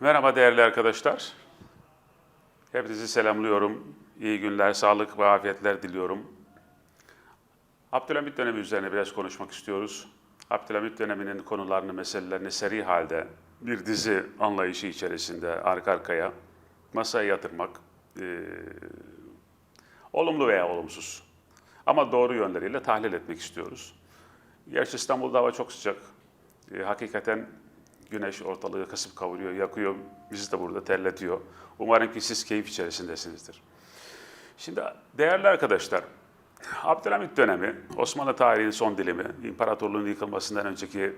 Merhaba değerli arkadaşlar. Hepinizi selamlıyorum. İyi günler, sağlık ve afiyetler diliyorum. Abdülhamit dönemi üzerine biraz konuşmak istiyoruz. Abdülhamit döneminin konularını, meselelerini seri halde bir dizi anlayışı içerisinde arka arkaya masaya yatırmak eee, olumlu veya olumsuz ama doğru yönleriyle tahlil etmek istiyoruz. Gerçi İstanbul'da hava çok sıcak. E, hakikaten güneş ortalığı kasıp kavuruyor, yakıyor. Bizi de burada terletiyor. Umarım ki siz keyif içerisindesinizdir. Şimdi değerli arkadaşlar, Abdülhamit dönemi, Osmanlı tarihinin son dilimi, imparatorluğun yıkılmasından önceki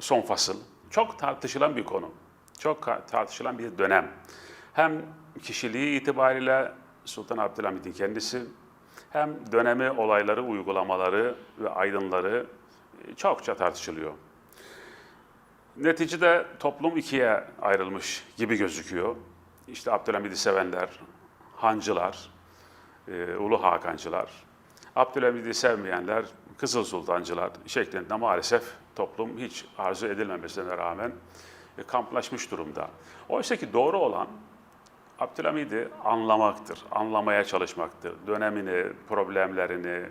son fasıl, çok tartışılan bir konu. Çok tartışılan bir dönem. Hem kişiliği itibariyle Sultan Abdülhamit'in kendisi, hem dönemi, olayları, uygulamaları ve aydınları çokça tartışılıyor. Neticede toplum ikiye ayrılmış gibi gözüküyor. İşte Abdülhamid'i sevenler, hancılar, e, Ulu Hakancılar, Abdülhamid'i sevmeyenler, Kızıl Sultancılar şeklinde maalesef toplum hiç arzu edilmemesine rağmen e, kamplaşmış durumda. Oysa ki doğru olan Abdülhamid'i anlamaktır, anlamaya çalışmaktır. Dönemini, problemlerini,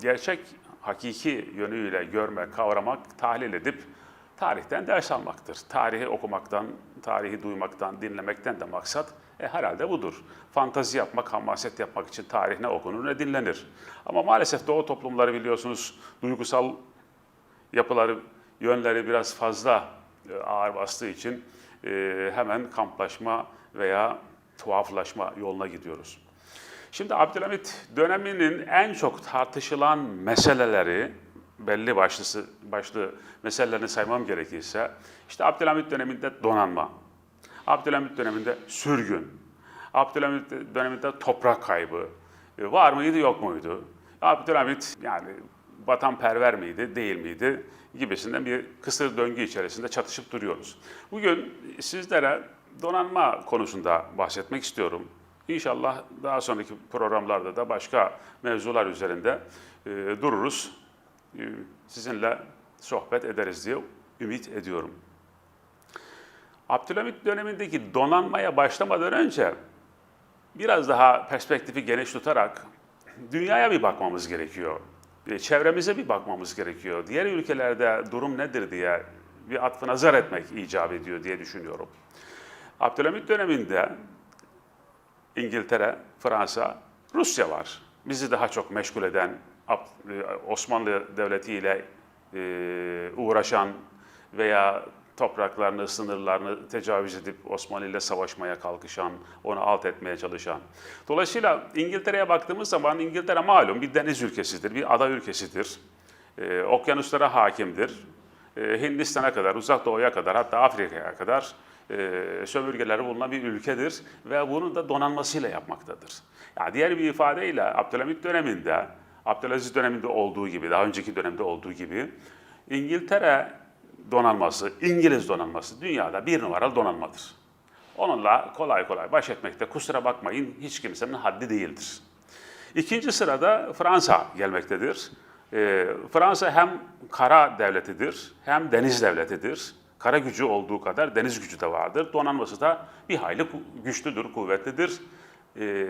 gerçek, hakiki yönüyle görmek, kavramak, tahlil edip tarihten ders almaktır. Tarihi okumaktan, tarihi duymaktan, dinlemekten de maksat e, herhalde budur. Fantazi yapmak, hamaset yapmak için tarih ne okunur ne dinlenir. Ama maalesef Doğu toplumları biliyorsunuz duygusal yapıları, yönleri biraz fazla e, ağır bastığı için e, hemen kamplaşma veya tuhaflaşma yoluna gidiyoruz. Şimdi Abdülhamit döneminin en çok tartışılan meseleleri, belli başlısı, başlı meselelerini saymam gerekirse, işte Abdülhamit döneminde donanma, Abdülhamit döneminde sürgün, Abdülhamit döneminde toprak kaybı, e, var mıydı yok muydu? Abdülhamit yani vatanperver miydi, değil miydi gibisinden bir kısır döngü içerisinde çatışıp duruyoruz. Bugün sizlere donanma konusunda bahsetmek istiyorum. İnşallah daha sonraki programlarda da başka mevzular üzerinde e, dururuz. E, sizinle sohbet ederiz diye ümit ediyorum. Abdülhamit dönemindeki donanmaya başlamadan önce biraz daha perspektifi geniş tutarak dünyaya bir bakmamız gerekiyor. E, Çevremize bir bakmamız gerekiyor. Diğer ülkelerde durum nedir diye bir atfı nazar etmek icap ediyor diye düşünüyorum. Abdülhamit döneminde İngiltere, Fransa, Rusya var. Bizi daha çok meşgul eden Osmanlı Devleti ile e, uğraşan veya topraklarını, sınırlarını tecavüz edip Osmanlı ile savaşmaya kalkışan, onu alt etmeye çalışan. Dolayısıyla İngiltere'ye baktığımız zaman İngiltere malum bir deniz ülkesidir, bir ada ülkesidir. E, okyanuslara hakimdir. E, Hindistan'a kadar, Uzak Doğu'ya kadar, hatta Afrika'ya kadar e, sömürgeleri bulunan bir ülkedir ve bunu da donanmasıyla yapmaktadır. Yani diğer bir ifadeyle Abdülhamit döneminde, Abdülaziz döneminde olduğu gibi, daha önceki dönemde olduğu gibi İngiltere donanması, İngiliz donanması dünyada bir numaralı donanmadır. Onunla kolay kolay baş etmekte kusura bakmayın hiç kimsenin haddi değildir. İkinci sırada Fransa gelmektedir. Ee, Fransa hem kara devletidir hem deniz devletidir. Kara gücü olduğu kadar deniz gücü de vardır. Donanması da bir hayli güçlüdür, kuvvetlidir. Ee,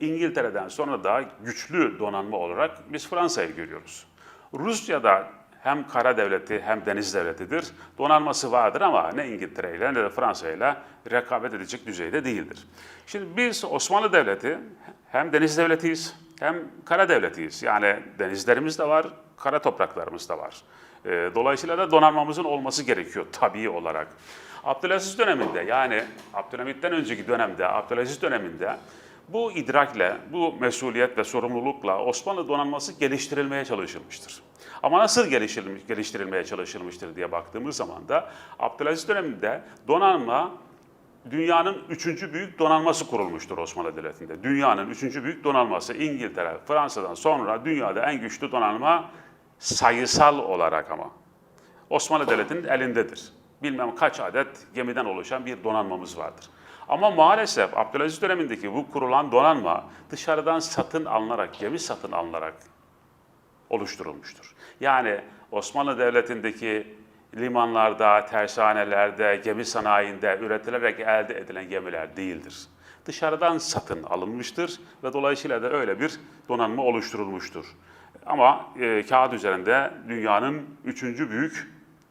İngiltere'den sonra da güçlü donanma olarak biz Fransa'yı görüyoruz. Rusya'da hem kara devleti hem deniz devletidir. Donanması vardır ama ne İngiltere ile ne de Fransa ile rekabet edecek düzeyde değildir. Şimdi biz Osmanlı Devleti hem deniz devletiyiz hem kara devletiyiz. Yani denizlerimiz de var, kara topraklarımız da var. Ee, Dolayısıyla da donanmamızın olması gerekiyor tabii olarak. Abdülaziz döneminde yani Abdülhamit'ten önceki dönemde, Abdülaziz döneminde bu idrakle, bu mesuliyet ve sorumlulukla Osmanlı donanması geliştirilmeye çalışılmıştır. Ama nasıl geliştirilmiş, geliştirilmeye çalışılmıştır diye baktığımız zaman da Abdülaziz döneminde donanma dünyanın üçüncü büyük donanması kurulmuştur Osmanlı Devleti'nde. Dünyanın üçüncü büyük donanması İngiltere, Fransa'dan sonra dünyada en güçlü donanma sayısal olarak ama. Osmanlı Devleti'nin elindedir. Bilmem kaç adet gemiden oluşan bir donanmamız vardır. Ama maalesef Abdülaziz dönemindeki bu kurulan donanma dışarıdan satın alınarak, gemi satın alınarak oluşturulmuştur. Yani Osmanlı Devleti'ndeki limanlarda, tersanelerde, gemi sanayinde üretilerek elde edilen gemiler değildir. Dışarıdan satın alınmıştır ve dolayısıyla da öyle bir donanma oluşturulmuştur. Ama e, kağıt üzerinde dünyanın üçüncü büyük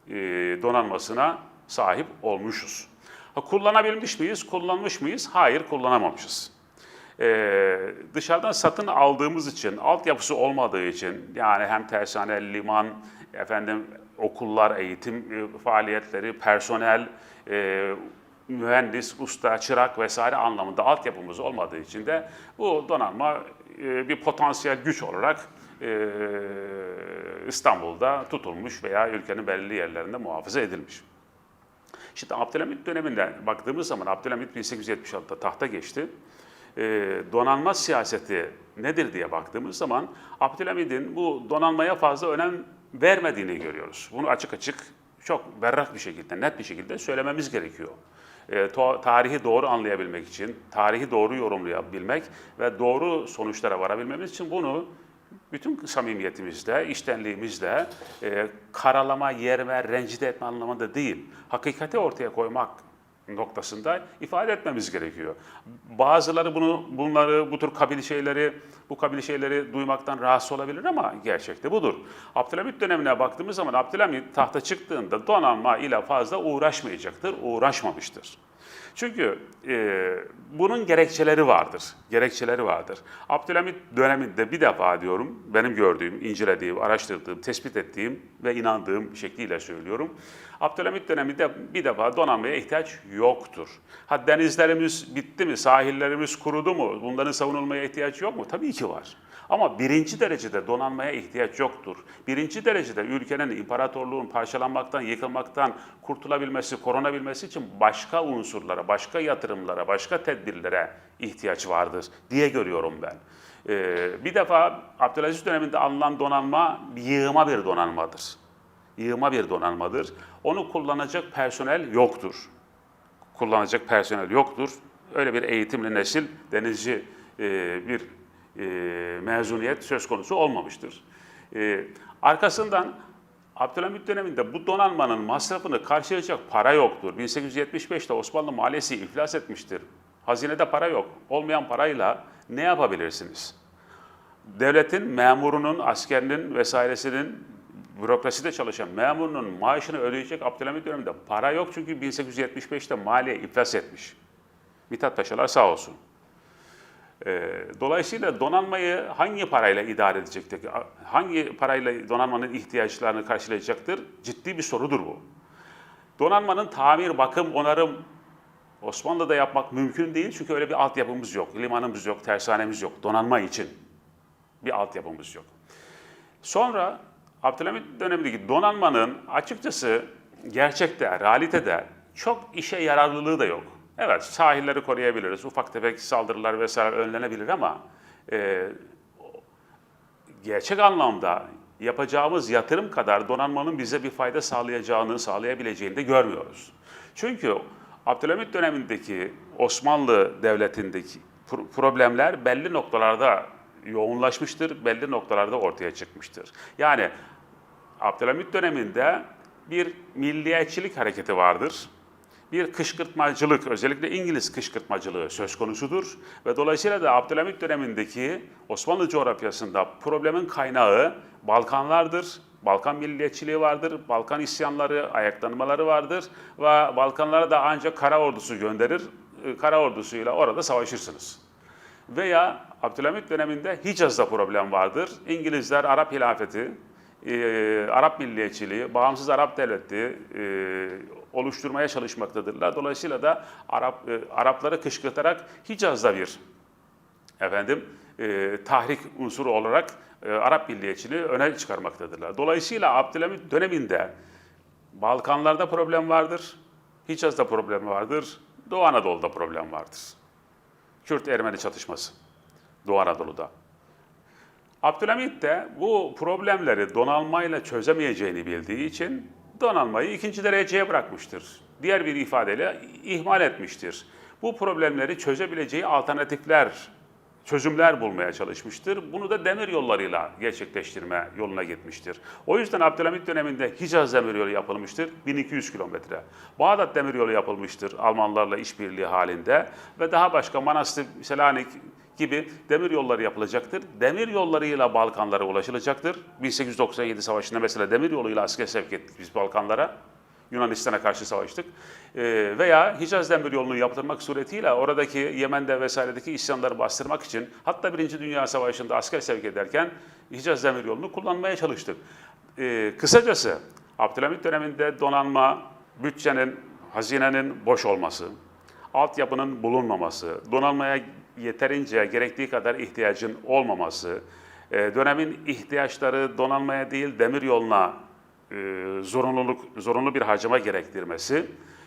e, donanmasına sahip olmuşuz. Ha, kullanabilmiş miyiz, kullanmış mıyız? Hayır, kullanamamışız. Ee, dışarıdan satın aldığımız için, altyapısı olmadığı için yani hem tersane, liman, efendim okullar, eğitim e, faaliyetleri, personel, e, mühendis, usta, çırak vesaire anlamında altyapımız olmadığı için de bu donanma e, bir potansiyel güç olarak e, İstanbul'da tutulmuş veya ülkenin belirli yerlerinde muhafaza edilmiş. Şimdi Abdülhamit döneminde baktığımız zaman Abdülhamit 1876'da tahta geçti. Ee, donanma siyaseti nedir diye baktığımız zaman Abdülhamid'in bu donanmaya fazla önem vermediğini görüyoruz. Bunu açık açık çok berrak bir şekilde, net bir şekilde söylememiz gerekiyor. Ee, to- tarihi doğru anlayabilmek için, tarihi doğru yorumlayabilmek ve doğru sonuçlara varabilmemiz için bunu bütün samimiyetimizle, iştenliğimizle e, karalama, yerme, rencide etme anlamında değil, hakikati ortaya koymak noktasında ifade etmemiz gerekiyor. Bazıları bunu, bunları, bu tür kabili şeyleri, bu kabili şeyleri duymaktan rahatsız olabilir ama gerçekte budur. Abdülhamit dönemine baktığımız zaman Abdülhamit tahta çıktığında donanma ile fazla uğraşmayacaktır, uğraşmamıştır. Çünkü e, bunun gerekçeleri vardır. Gerekçeleri vardır. Abdülhamit döneminde bir defa diyorum, benim gördüğüm, incelediğim, araştırdığım, tespit ettiğim ve inandığım şekliyle söylüyorum. Abdülhamit döneminde bir defa donanmaya ihtiyaç yoktur. Ha denizlerimiz bitti mi, sahillerimiz kurudu mu, bunların savunulmaya ihtiyaç yok mu? Tabii ki var. Ama birinci derecede donanmaya ihtiyaç yoktur. Birinci derecede ülkenin, imparatorluğun parçalanmaktan, yıkılmaktan kurtulabilmesi, korunabilmesi için başka unsurlara, başka yatırımlara, başka tedbirlere ihtiyaç vardır diye görüyorum ben. Ee, bir defa Abdülaziz döneminde alınan donanma yığıma bir donanmadır. Yığıma bir donanmadır. Onu kullanacak personel yoktur. Kullanacak personel yoktur. Öyle bir eğitimli nesil, denizci e, bir e, mezuniyet söz konusu olmamıştır. E, arkasından Abdülhamit döneminde bu donanmanın masrafını karşılayacak para yoktur. 1875'te Osmanlı maliyesi iflas etmiştir. Hazinede para yok. Olmayan parayla ne yapabilirsiniz? Devletin memurunun, askerinin vesairesinin bürokraside çalışan memurunun maaşını ödeyecek Abdülhamit döneminde para yok çünkü 1875'te maliye iflas etmiş. Mithat Paşalar sağ olsun. Ee, Dolayısıyla donanmayı hangi parayla idare edecektir? Hangi parayla donanmanın ihtiyaçlarını karşılayacaktır? Ciddi bir sorudur bu. Donanmanın tamir, bakım, onarım Osmanlı'da yapmak mümkün değil çünkü öyle bir altyapımız yok. Limanımız yok, tersanemiz yok. Donanma için bir altyapımız yok. Sonra Abdülhamit dönemindeki donanmanın açıkçası gerçekte, realitede çok işe yararlılığı da yok. Evet, sahilleri koruyabiliriz, ufak tefek saldırılar vesaire önlenebilir ama e, gerçek anlamda yapacağımız yatırım kadar donanmanın bize bir fayda sağlayacağını, sağlayabileceğini de görmüyoruz. Çünkü Abdülhamit dönemindeki Osmanlı Devleti'ndeki pro- problemler belli noktalarda yoğunlaşmıştır, belli noktalarda ortaya çıkmıştır. Yani Abdülhamit döneminde bir milliyetçilik hareketi vardır. Bir kışkırtmacılık, özellikle İngiliz kışkırtmacılığı söz konusudur. Ve dolayısıyla da Abdülhamit dönemindeki Osmanlı coğrafyasında problemin kaynağı Balkanlardır. Balkan milliyetçiliği vardır, Balkan isyanları, ayaklanmaları vardır ve Balkanlara da ancak kara ordusu gönderir, e, kara ordusuyla orada savaşırsınız. Veya Abdülhamit döneminde Hicaz'da problem vardır. İngilizler Arap hilafeti, e, Arap milliyetçiliği, bağımsız Arap devleti e, oluşturmaya çalışmaktadırlar. Dolayısıyla da Arap e, Arapları kışkırtarak Hicaz'da bir efendim e, tahrik unsuru olarak e, Arap milliyetçiliği öne çıkarmaktadırlar. Dolayısıyla Abdülhamit döneminde Balkanlarda problem vardır, Hicaz'da problem vardır, Doğu Anadolu'da problem vardır. Kürt-Ermeni çatışması Doğu Anadolu'da. Abdülhamit de bu problemleri donanmayla çözemeyeceğini bildiği için donanmayı ikinci dereceye bırakmıştır. Diğer bir ifadeyle ihmal etmiştir. Bu problemleri çözebileceği alternatifler çözümler bulmaya çalışmıştır. Bunu da demir yollarıyla gerçekleştirme yoluna gitmiştir. O yüzden Abdülhamit döneminde Hicaz demiryolu yapılmıştır 1200 kilometre. Bağdat demiryolu yapılmıştır Almanlarla işbirliği halinde ve daha başka Manastır, Selanik gibi demir yolları yapılacaktır. Demir yollarıyla Balkanlara ulaşılacaktır. 1897 Savaşı'nda mesela demir yoluyla asker sevk ettik biz Balkanlara. Yunanistan'a karşı savaştık. Ee, veya Hicaz Demir Yolu'nu yaptırmak suretiyle oradaki Yemen'de vesairedeki isyanları bastırmak için hatta Birinci Dünya Savaşı'nda asker sevk ederken Hicaz Demir Yolu'nu kullanmaya çalıştık. Ee, kısacası Abdülhamit döneminde donanma, bütçenin, hazinenin boş olması, altyapının bulunmaması, donanmaya yeterince gerektiği kadar ihtiyacın olmaması, e, dönemin ihtiyaçları donanmaya değil demir yoluna e, zorunluluk zorunlu bir harcama gerektirmesi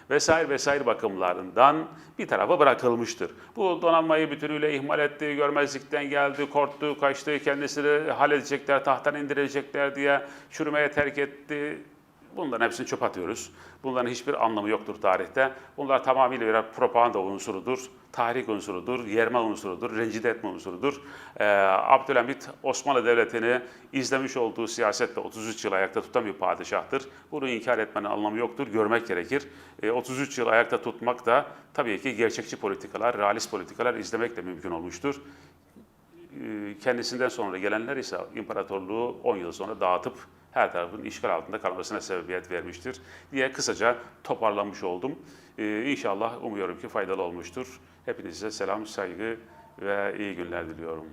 vesaire vesaire bakımlarından bir tarafa bırakılmıştır. Bu donanmayı bütünüyle ihmal etti, görmezlikten geldi, korktu, kaçtı, kendisini halledecekler, tahttan indirecekler diye çürümeye terk etti. Bunların hepsini çöp atıyoruz. Bunların hiçbir anlamı yoktur tarihte. Bunlar tamamıyla birer propaganda unsurudur, tahrik unsurudur, yerme unsurudur, rencide etme unsurudur. Ee, Abdülhamit Osmanlı Devleti'ni izlemiş olduğu siyasetle 33 yıl ayakta tutan bir padişahtır. Bunu inkar etmenin anlamı yoktur, görmek gerekir. Ee, 33 yıl ayakta tutmak da tabii ki gerçekçi politikalar, realist politikalar izlemekle mümkün olmuştur. Ee, kendisinden sonra gelenler ise imparatorluğu 10 yıl sonra dağıtıp her tarafın işgal altında kalmasına sebebiyet vermiştir diye kısaca toparlamış oldum. Ee, İnşallah umuyorum ki faydalı olmuştur. Hepinize selam, saygı ve iyi günler diliyorum.